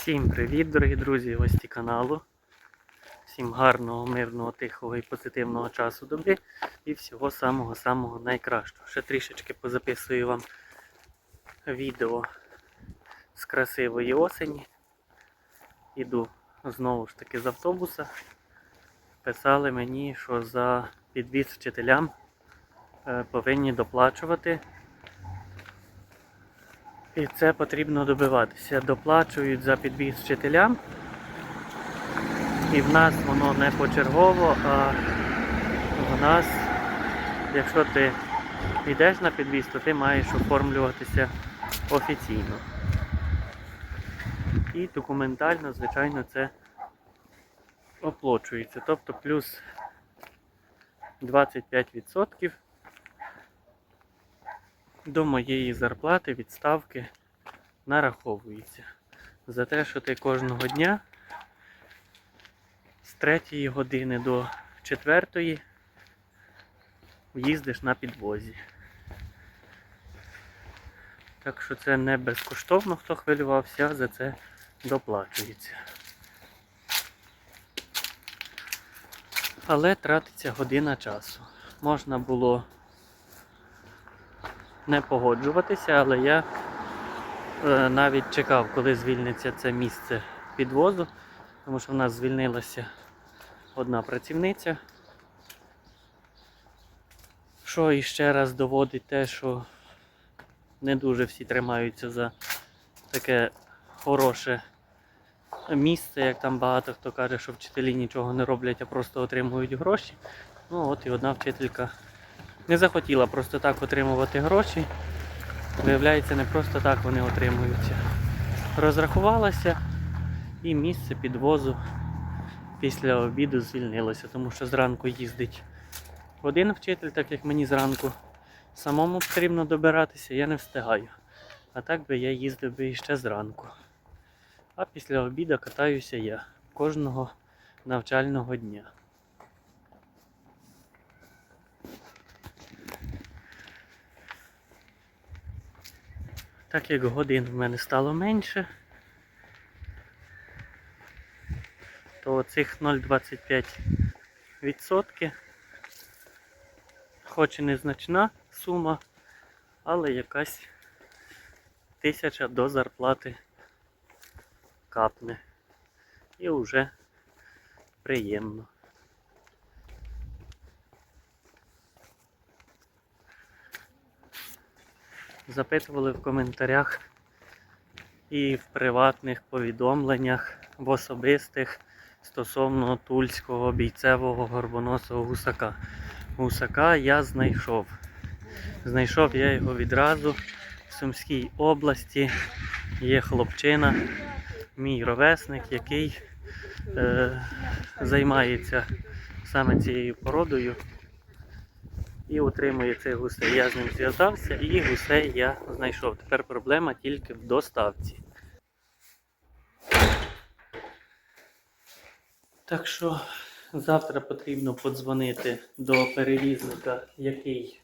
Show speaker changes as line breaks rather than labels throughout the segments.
Всім привіт, дорогі друзі, гості каналу. Всім гарного, мирного, тихого і позитивного часу доби і всього самого-самого найкращого. Ще трішечки позаписую вам відео з красивої осені. Іду знову ж таки з автобуса. Писали мені, що за підвіз вчителям е, повинні доплачувати. І це потрібно добиватися. Доплачують за підвіз вчителям. І в нас воно не почергово, а в нас, якщо ти йдеш на підвіз, то ти маєш оформлюватися офіційно. І документально, звичайно, це оплачується. Тобто плюс 25% до моєї зарплати відставки нараховується. За те, що ти кожного дня з 3 години до 4 їздиш на підвозі. Так що це не безкоштовно, хто хвилювався, за це доплачується. Але тратиться година часу. Можна було не погоджуватися, але я е, навіть чекав, коли звільниться це місце підвозу, тому що в нас звільнилася одна працівниця. Що іще раз доводить те, що не дуже всі тримаються за таке хороше місце, як там багато хто каже, що вчителі нічого не роблять, а просто отримують гроші. Ну от і одна вчителька не захотіла просто так отримувати гроші. Виявляється, не просто так вони отримуються. Розрахувалася і місце підвозу після обіду звільнилося, тому що зранку їздить один вчитель, так як мені зранку самому потрібно добиратися, я не встигаю. А так би я їздив би іще зранку. А після обіду катаюся я кожного навчального дня. Так як годин в мене стало менше, то цих 0,25% хоч і незначна сума, але якась тисяча до зарплати капне. І вже приємно. Запитували в коментарях і в приватних повідомленнях, в особистих стосовно тульського бійцевого горбоносого гусака. Гусака я знайшов. Знайшов я його відразу в Сумській області. Є хлопчина, мій ровесник, який е, займається саме цією породою і утримує цих гусей. Я з ним зв'язався і гусей я знайшов. Тепер проблема тільки в доставці. Так що завтра потрібно подзвонити до перевізника, який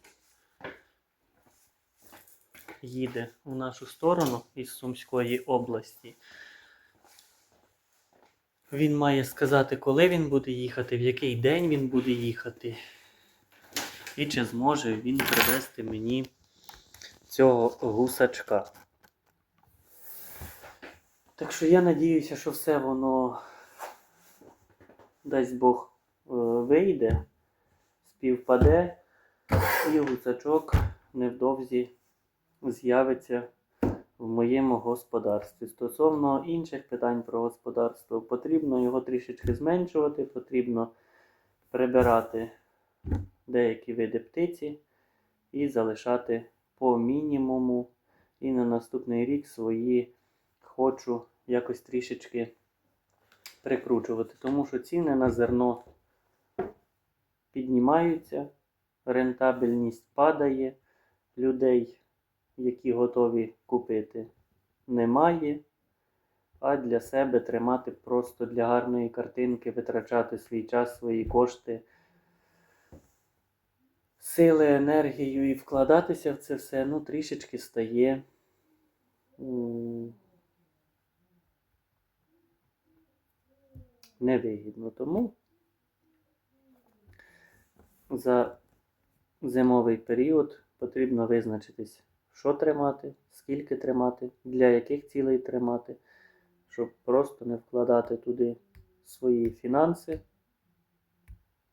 їде у нашу сторону із Сумської області. Він має сказати, коли він буде їхати, в який день він буде їхати. І чи зможе він привезти мені цього гусачка. Так що я надіюся, що все воно, дасть Бог, е, вийде, співпаде, і гусачок невдовзі з'явиться в моєму господарстві. Стосовно інших питань про господарство, потрібно його трішечки зменшувати, потрібно прибирати деякі види птиці і залишати по мінімуму. І на наступний рік свої хочу якось трішечки прикручувати, тому що ціни на зерно піднімаються, рентабельність падає, людей, які готові купити, немає. А для себе тримати просто для гарної картинки, витрачати свій час, свої кошти сили, енергію і вкладатися в це все, ну, трішечки стає невигідно. Тому за зимовий період потрібно визначитись, що тримати, скільки тримати, для яких цілей тримати, щоб просто не вкладати туди свої фінанси,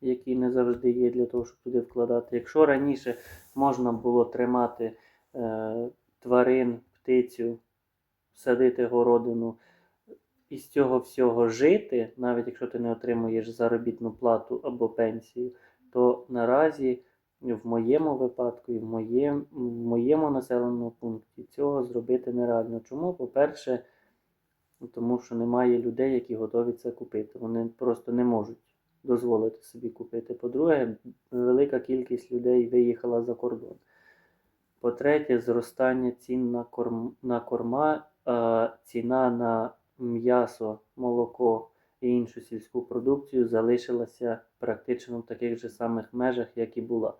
які не завжди є для того, щоб туди вкладати. Якщо раніше можна було тримати е, тварин, птицю, садити городину і з цього всього жити, навіть якщо ти не отримуєш заробітну плату або пенсію, то наразі в моєму випадку і в моєму, в моєму населеному пункті цього зробити нереально. Чому? По-перше, тому що немає людей, які готові це купити. Вони просто не можуть дозволити собі купити. По-друге, велика кількість людей виїхала за кордон. По-третє, зростання цін на, корм, на корма, а ціна на м'ясо, молоко і іншу сільську продукцію залишилася практично в таких же самих межах, як і була.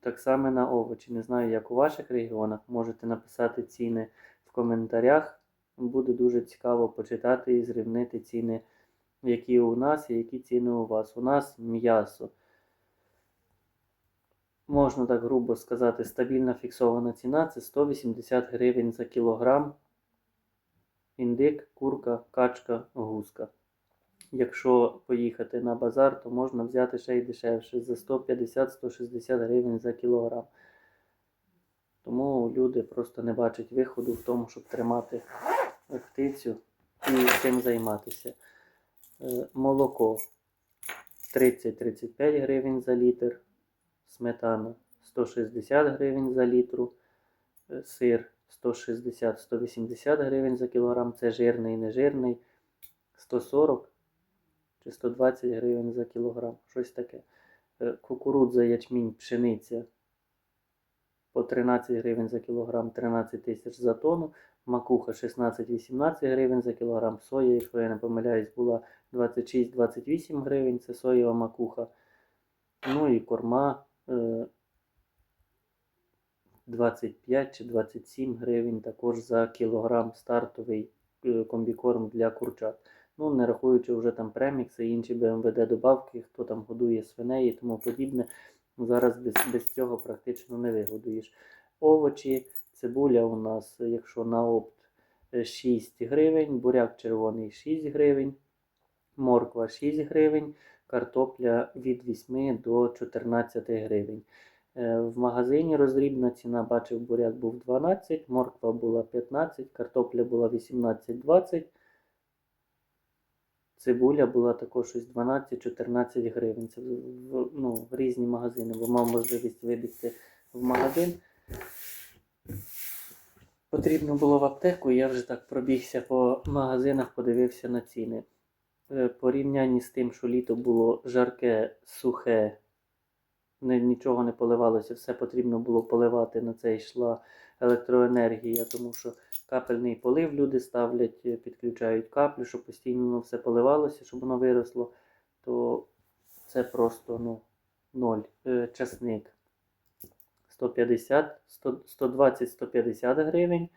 Так само на овочі. Не знаю, як у ваших регіонах. Можете написати ціни в коментарях. Буде дуже цікаво почитати і зрівнити ціни, які у нас і які ціни у вас. У нас м'ясо. Можна так грубо сказати, стабільна фіксована ціна це 180 гривень за кілограм. Індик, курка, качка, гуска. Якщо поїхати на базар, то можна взяти ще й дешевше за 150-160 гривень за кілограм. Тому люди просто не бачать виходу в тому, щоб тримати птицю і цим займатися. Е, Молоко 30-35 гривень за літр, сметана 160 гривень за літру, е, сир 160-180 гривень за кілограм, це жирний і нежирний, 140 чи 120 гривень за кілограм, щось таке. Е, Кукурудза, ячмінь, пшениця по 13 гривень за кілограм, 13 тисяч за тонну. Макуха 16-18 гривень за кілограм. Соя, якщо я не помиляюсь, була 26-28 гривень. Це соєва макуха. Ну і корма е, 25 чи 27 гривень також за кілограм стартовий е, комбікорм для курчат. Ну, не рахуючи вже там премікси інші БМВД добавки, хто там годує свиней і тому подібне. Зараз без, без цього практично не вигодуєш. Овочі, цибуля у нас, якщо на опт е, 6 гривень, буряк червоний 6 гривень, морква 6 гривень, картопля від 8 до 14 гривень. Е, В магазині розрібна ціна, бачив, буряк був 12, морква була 15, картопля була 18-20. Цибуля була також щось 12-14 гривень. Це ну, в різні магазини, бо мав можливість вибігти в магазин. Потрібно було в аптеку, я вже так пробігся по магазинах, подивився на ціни. Е, Порівнянні з тим, що літо було жарке, сухе, нічого не поливалося, все потрібно було поливати. На це йшла електроенергія, тому що капельний полив люди ставлять, е, підключають каплю, щоб постійно все поливалося, щоб воно виросло, то це просто ну, ноль. Е, Часник 150, 120-150 гривень.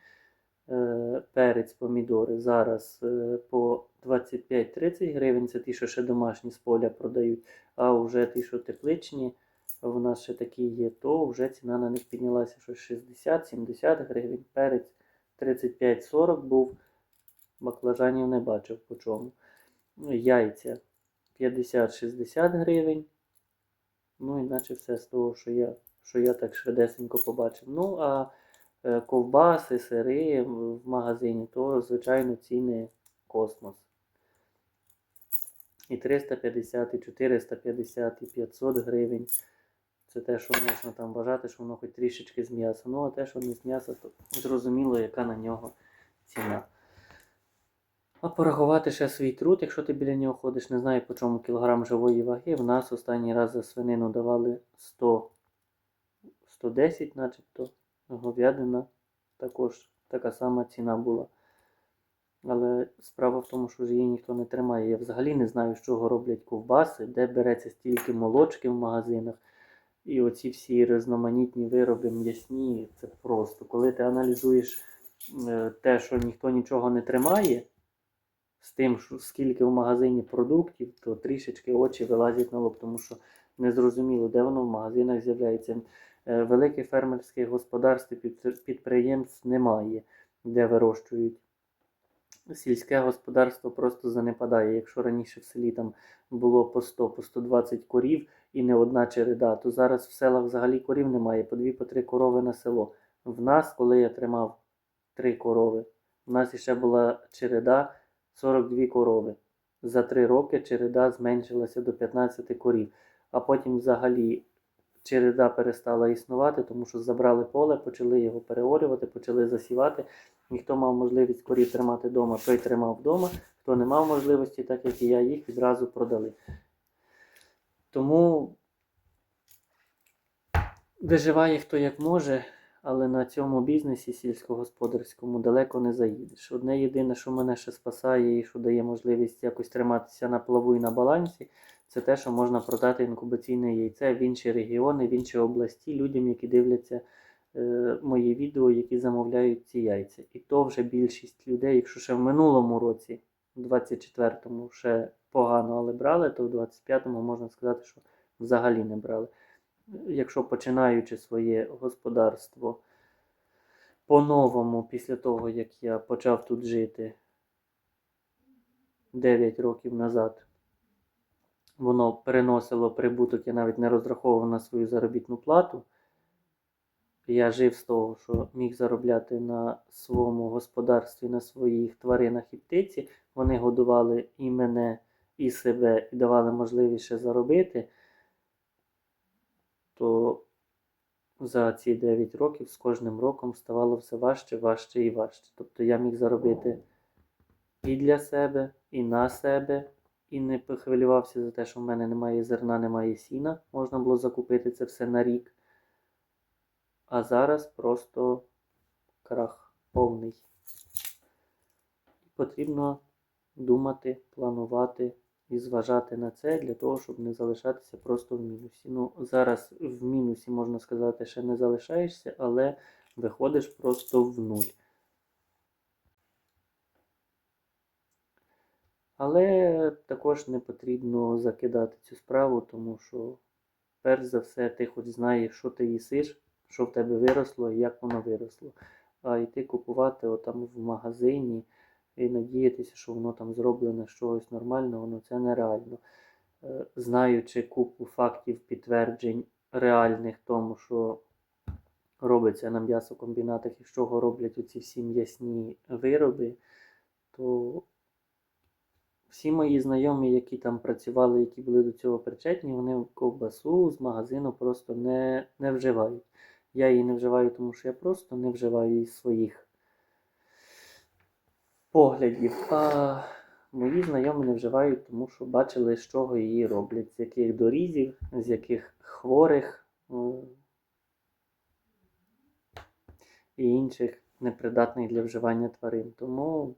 Е, Перець, помідори зараз е, по 25-30 гривень. Це ті, що ще домашні з поля продають. А вже ті, що тепличні, в нас ще такі є, то вже ціна на них піднялася щось 60-70 гривень. Перець 35-40 був. Баклажанів не бачив по чому. Яйця 50-60 гривень. Ну, іначе все з того, що я, що я так швидесенько побачив. Ну, а е, ковбаси, сири в магазині, то, звичайно, ціни космос. І 350, і 450, і 500 гривень. Це те, що можна там вважати, що воно хоч трішечки з м'яса. Ну, а те, що не з м'яса, то зрозуміло, яка на нього ціна. А порахувати ще свій труд, якщо ти біля нього ходиш, не знаю по чому кілограм живої ваги. В нас останній раз за свинину давали 100, 110 начебто. Говядина також така сама ціна була. Але справа в тому, що ж її ніхто не тримає. Я взагалі не знаю, з чого роблять ковбаси, де береться стільки молочки в магазинах. І оці всі різноманітні вироби м'ясні, це просто. Коли ти аналізуєш е, те, що ніхто нічого не тримає, з тим, що скільки в магазині продуктів, то трішечки очі вилазять на лоб, тому що незрозуміло, де воно в магазинах з'являється. Е, Великих фермерських господарств і підприємств немає, де вирощують. Сільське господарство просто занепадає. Якщо раніше в селі там було по 100, по 120 корів і не одна череда, то зараз в селах взагалі корів немає, по дві, по три корови на село. В нас, коли я тримав три корови, в нас ще була череда 42 корови. За три роки череда зменшилася до 15 корів, а потім взагалі череда перестала існувати, тому що забрали поле, почали його переорювати, почали засівати. Ніхто мав можливість корів тримати вдома, той тримав вдома. Хто не мав можливості, так як і я, їх відразу продали. Тому виживає хто як може, але на цьому бізнесі сільськогосподарському далеко не заїдеш. Одне єдине, що мене ще спасає і що дає можливість якось триматися на плаву і на балансі, це те, що можна продати інкубаційне яйце в інші регіони, в інші області людям, які дивляться е, мої відео, які замовляють ці яйця. І то вже більшість людей, якщо ще в минулому році, в 24-му, ще погано, але брали, то в 25-му можна сказати, що взагалі не брали. Якщо починаючи своє господарство по-новому, після того, як я почав тут жити 9 років назад, воно переносило прибуток, я навіть не розраховував на свою заробітну плату. Я жив з того, що міг заробляти на своєму господарстві, на своїх тваринах і птиці. Вони годували і мене, і себе, і давали можливість ще заробити. То за ці 9 років з кожним роком ставало все важче, важче і важче. Тобто я міг заробити і для себе, і на себе, і не хвилювався за те, що в мене немає зерна, немає сіна. Можна було закупити це все на рік. А зараз просто крах повний. Потрібно думати, планувати і зважати на це для того, щоб не залишатися просто в мінусі. Ну, зараз в мінусі, можна сказати, ще не залишаєшся, але виходиш просто в нуль. Але також не потрібно закидати цю справу, тому що, перш за все, ти хоч знаєш, що ти їсиш, що в тебе виросло і як воно виросло. А йти купувати отам в магазині і надіятися, що воно там зроблене з чогось нормального, ну це нереально. Е, Знаючи купу фактів, підтверджень реальних тому, що робиться на м'ясокомбінатах і з чого роблять оці всі м'ясні вироби, то всі мої знайомі, які там працювали, які були до цього причетні, вони ковбасу з магазину просто не, не вживають. Я її не вживаю, тому що я просто не вживаю її своїх поглядів. А мої знайомі не вживають, тому що бачили, з чого її роблять, з яких дорізів, з яких хворих е, і інших непридатних для вживання тварин. Тому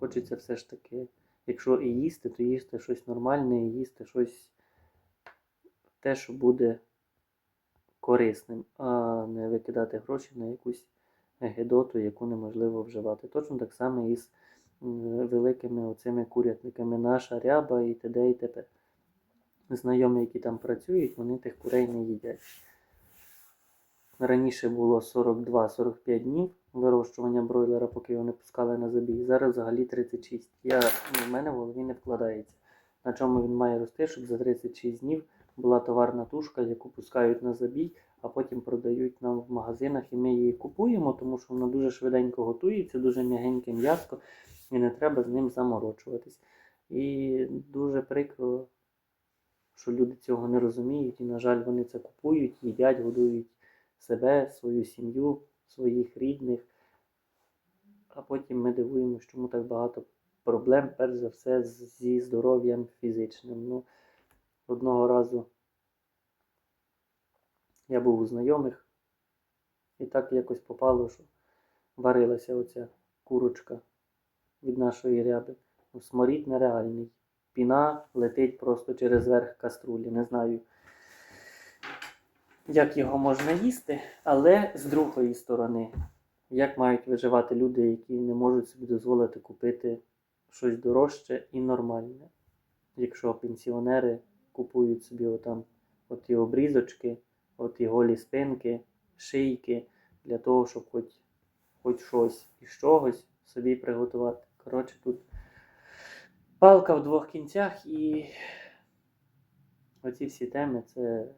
хочеться все ж таки, якщо і їсти, то їсти щось нормальне, і їсти щось те, що буде корисним, а не викидати гроші на якусь гедоту, яку неможливо вживати. Точно так само і з великими оцими курятниками наша ряба і т.д. і т.п. Знайомі, які там працюють, вони тих курей не їдять. Раніше було 42-45 днів вирощування бройлера, поки його не пускали на забій. Зараз взагалі 36. Я, ну, в мене в голові не вкладається. На чому він має рости, щоб за 36 днів була товарна тушка, яку пускають на забій, а потім продають нам в магазинах, і ми її купуємо, тому що вона дуже швиденько готується, дуже м'ягеньке м'яско, і не треба з ним заморочуватись. І дуже прикро, що люди цього не розуміють, і, на жаль, вони це купують, їдять, годують себе, свою сім'ю, своїх рідних. А потім ми дивуємося, чому так багато проблем, перш за все, зі здоров'ям фізичним. Ну, одного разу я був у знайомих, і так якось попало, що варилася оця курочка від нашої ряби. Сморід нереальний. Піна летить просто через верх каструлі. Не знаю, як його можна їсти, але з другої сторони. як мають виживати люди, які не можуть собі дозволити купити щось дорожче і нормальне. Якщо пенсіонери купують собі отам оті обрізочки, оті голі спинки, шийки, для того, щоб хоч, хоч щось із чогось собі приготувати. Коротше, тут палка в двох кінцях і оці всі теми це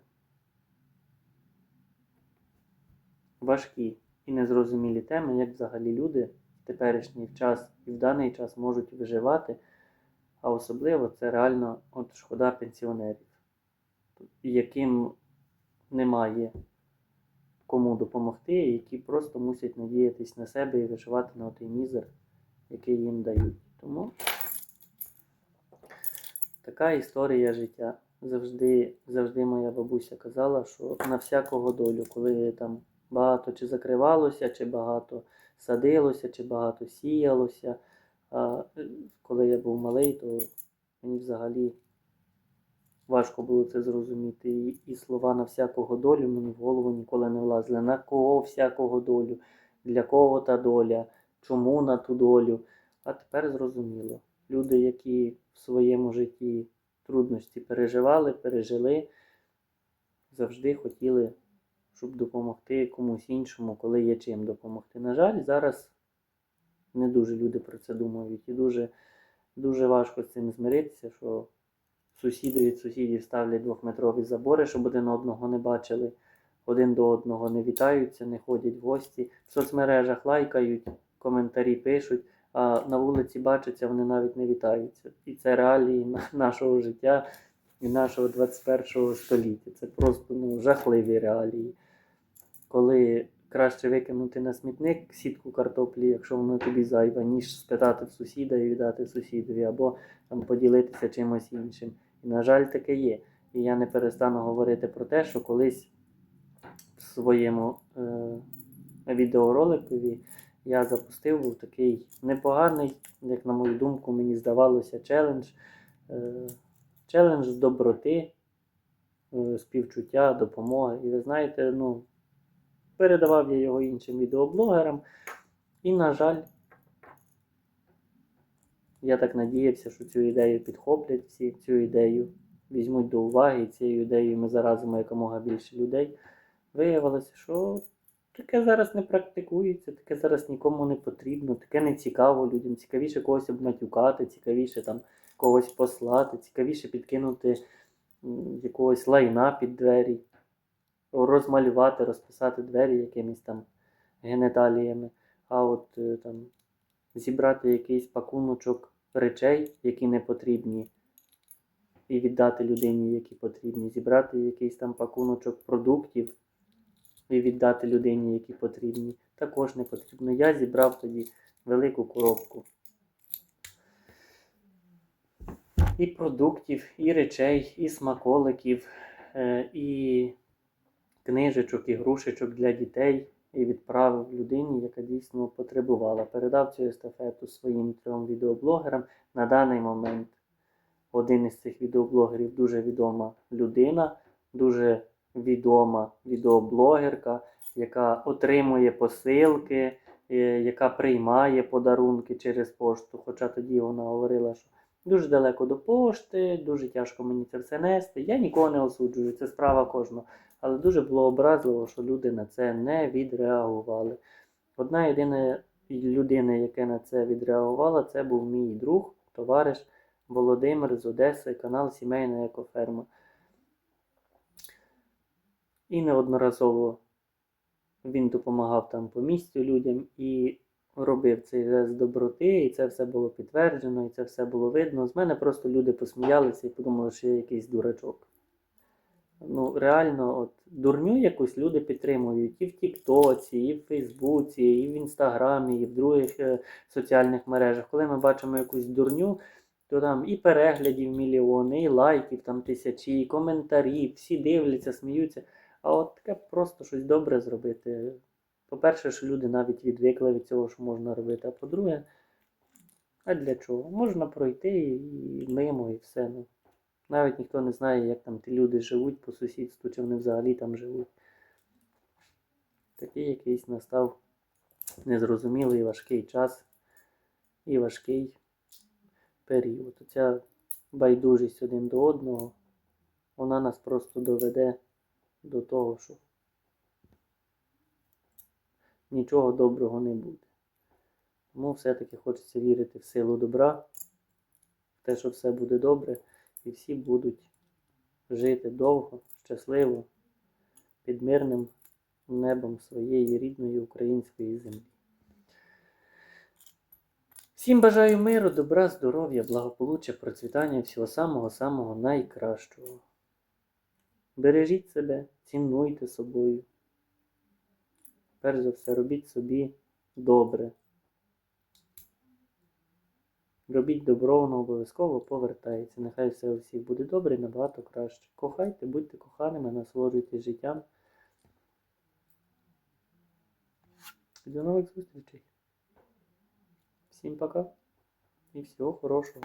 важкі і незрозумілі теми, як взагалі люди в теперішній час і в даний час можуть виживати. А особливо це реально от шкода пенсіонерів, яким немає кому допомогти, які просто мусять надіятись на себе і виживати на той мізер, який їм дають. Тому така історія життя. Завжди, завжди моя бабуся казала, що на всякого долю, коли там багато чи закривалося, чи багато садилося, чи багато сіялося. А е, коли я був малий, то мені взагалі важко було це зрозуміти. І, і слова на всякого долю мені в голову ніколи не влазили. На кого всякого долю, для кого та доля, чому на ту долю. А тепер зрозуміло. Люди, які в своєму житті трудності переживали, пережили, завжди хотіли, щоб допомогти комусь іншому, коли є чим допомогти. На жаль, зараз не дуже люди про це думають. І дуже, дуже важко з цим змиритися, що сусіди від сусідів ставлять двохметрові забори, щоб один одного не бачили, один до одного не вітаються, не ходять в гості, в соцмережах лайкають, коментарі пишуть, а на вулиці бачаться, вони навіть не вітаються. І це реалії нашого життя і нашого 21 століття. Це просто ну, жахливі реалії. Коли краще викинути на смітник сітку картоплі, якщо воно тобі зайве, ніж спитати в сусіда і віддати сусідові, або там поділитися чимось іншим. І, на жаль, таке є. І я не перестану говорити про те, що колись в своєму е, відеороликові я запустив такий непоганий, як на мою думку, мені здавалося, челендж. Е, челендж доброти, е, співчуття, допомоги. І ви знаєте, ну, передавав я його іншим відеоблогерам. І, на жаль, я так надіявся, що цю ідею підхоплять всі, цю ідею візьмуть до уваги, цією ідеєю ми заразимо якомога більше людей. Виявилося, що таке зараз не практикується, таке зараз нікому не потрібно, таке не цікаво людям. Цікавіше когось обматюкати, цікавіше там когось послати, цікавіше підкинути якогось лайна під двері, розмалювати, розписати двері якимись там генеталіями. А от е, там зібрати якийсь пакуночок речей, які не потрібні, і віддати людині, які потрібні, зібрати якийсь там пакуночок продуктів і віддати людині, які потрібні, також не потрібно. Я зібрав тоді велику коробку. І продуктів, і речей, і смаколиків, е, і книжечок, і грушечок для дітей, і відправив людині, яка дійсно потребувала. Передав цю естафету своїм трьом відеоблогерам. На даний момент один із цих відеоблогерів дуже відома людина, дуже відома відеоблогерка, яка отримує посилки, е, яка приймає подарунки через пошту. Хоча тоді вона говорила, що дуже далеко до пошти, дуже тяжко мені це все нести. Я нікого не осуджую, це справа кожного. Але дуже було образливо, що люди на це не відреагували. Одна єдина людина, яка на це відреагувала, це був мій друг, товариш Володимир з Одеси, канал Сімейна Екоферма. І неодноразово він допомагав там по місцю людям і робив цей жест доброти, і це все було підтверджено, і це все було видно. З мене просто люди посміялися і подумали, що я якийсь дурачок. Ну, реально, от дурню якусь люди підтримують і в Тіктоці, і в Фейсбуці, і в Інстаграмі, і в других е, соціальних мережах. Коли ми бачимо якусь дурню, то там і переглядів мільйони, і лайків там тисячі, і коментарі, всі дивляться, сміються. А от таке просто щось добре зробити. По-перше, що люди навіть відвикли від цього, що можна робити. А по-друге, а для чого? Можна пройти і мимо, і все. Ну. Навіть ніхто не знає, як там ті люди живуть по сусідству, чи вони взагалі там живуть. Такий якийсь настав незрозумілий важкий час і важкий період. Оця байдужість один до одного, вона нас просто доведе до того, що нічого доброго не буде. Тому все-таки хочеться вірити в силу добра, в те, що все буде добре, і всі будуть жити довго, щасливо, під мирним небом своєї рідної української землі. Всім бажаю миру, добра, здоров'я, благополуччя, процвітання, всього самого-самого найкращого. Бережіть себе, цінуйте собою. Перш за все, робіть собі добре. Робіть добро, воно обов'язково повертається. Нехай все у всіх буде добре і набагато краще. Кохайте, будьте коханими, насолоджуйтесь життям. До нових зустрічей. Всім пока і всього хорошого.